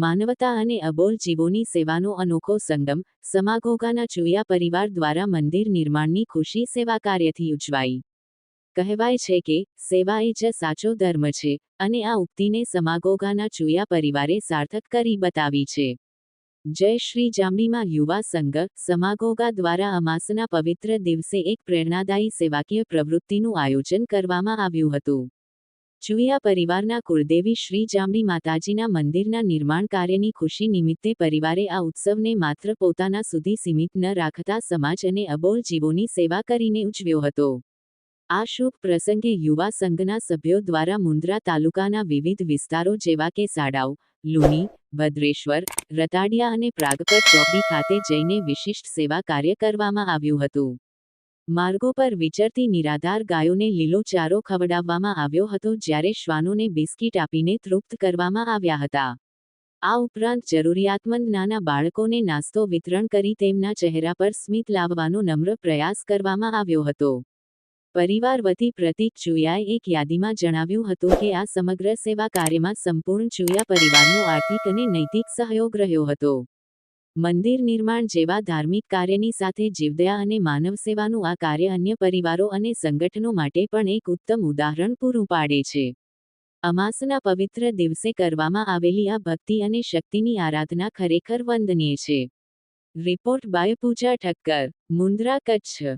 માનવતા અને અબોલ જીવોની સેવાનો અનોખો સંગમ સમાઘોગાના ચુયા પરિવાર દ્વારા મંદિર નિર્માણની ખુશી સેવા કાર્યથી ઉજવાઈ. કહેવાય છે કે સેવા એ જ સાચો ધર્મ છે અને આ ઉક્તિને સમાગોગાના ચુયા પરિવારે સાર્થક કરી બતાવી છે. જય શ્રી જામડીમાં યુવા સંઘ સમાગોગા દ્વારા અમાસના પવિત્ર દિવસે એક પ્રેરણાદાયી સેવાકીય પ્રવૃત્તિનું આયોજન કરવામાં આવ્યું હતું. ચુયા પરિવારના કુળદેવી શ્રી જામણી માતાજીના મંદિરના નિર્માણ કાર્યની ખુશી નિમિત્તે પરિવારે આ ઉત્સવને માત્ર પોતાના સુધી સીમિત ન રાખતા સમાજ અને અબોલ જીવોની સેવા કરીને ઉજવ્યો હતો. આ શુભ પ્રસંગે યુવા સંઘના સભ્યો દ્વારા મુન્દ્રા તાલુકાના વિવિધ વિસ્તારો જેવા કે સાડાવ લુણી ભદ્રેશ્વર, રતાડિયા અને પ્રાગપર ચોકડી ખાતે જઈને વિશિષ્ટ સેવા કાર્ય કરવામાં આવ્યું હતું. માર્ગો પર વિચરતી નિરાધાર ગાયોને લીલો ચારો ખવડાવવામાં આવ્યો હતો જ્યારે શ્વાનોને બિસ્કીટ આપીને તૃપ્ત કરવામાં આવ્યા હતા. આ ઉપરાંત જરૂરિયાતમંદ નાના બાળકોને નાસ્તો વિતરણ કરી તેમના ચહેરા પર સ્મિત લાવવાનો નમ્ર પ્રયાસ કરવામાં આવ્યો હતો. પરિવાર વતી પ્રતીક ચુયાએ એક યાદીમાં જણાવ્યું હતું કે આ સમગ્ર સેવા કાર્યમાં સંપૂર્ણ ચુયા પરિવારનો આર્થિક અને નૈતિક સહયોગ રહ્યો હતો. મંદિર નિર્માણ જેવા ધાર્મિક કાર્યની સાથે જીવદયા અને માનવ સેવાનું આ કાર્ય અન્ય પરિવારો અને સંગઠનો માટે પણ એક ઉત્તમ ઉદાહરણ પૂરું પાડે છે. અમાસના પવિત્ર દિવસે કરવામાં આવેલી આ ભક્તિ અને શક્તિની આરાધના ખરેખર વંદનીય છે. Report by Pooja Thakkar, Mundra Kutch.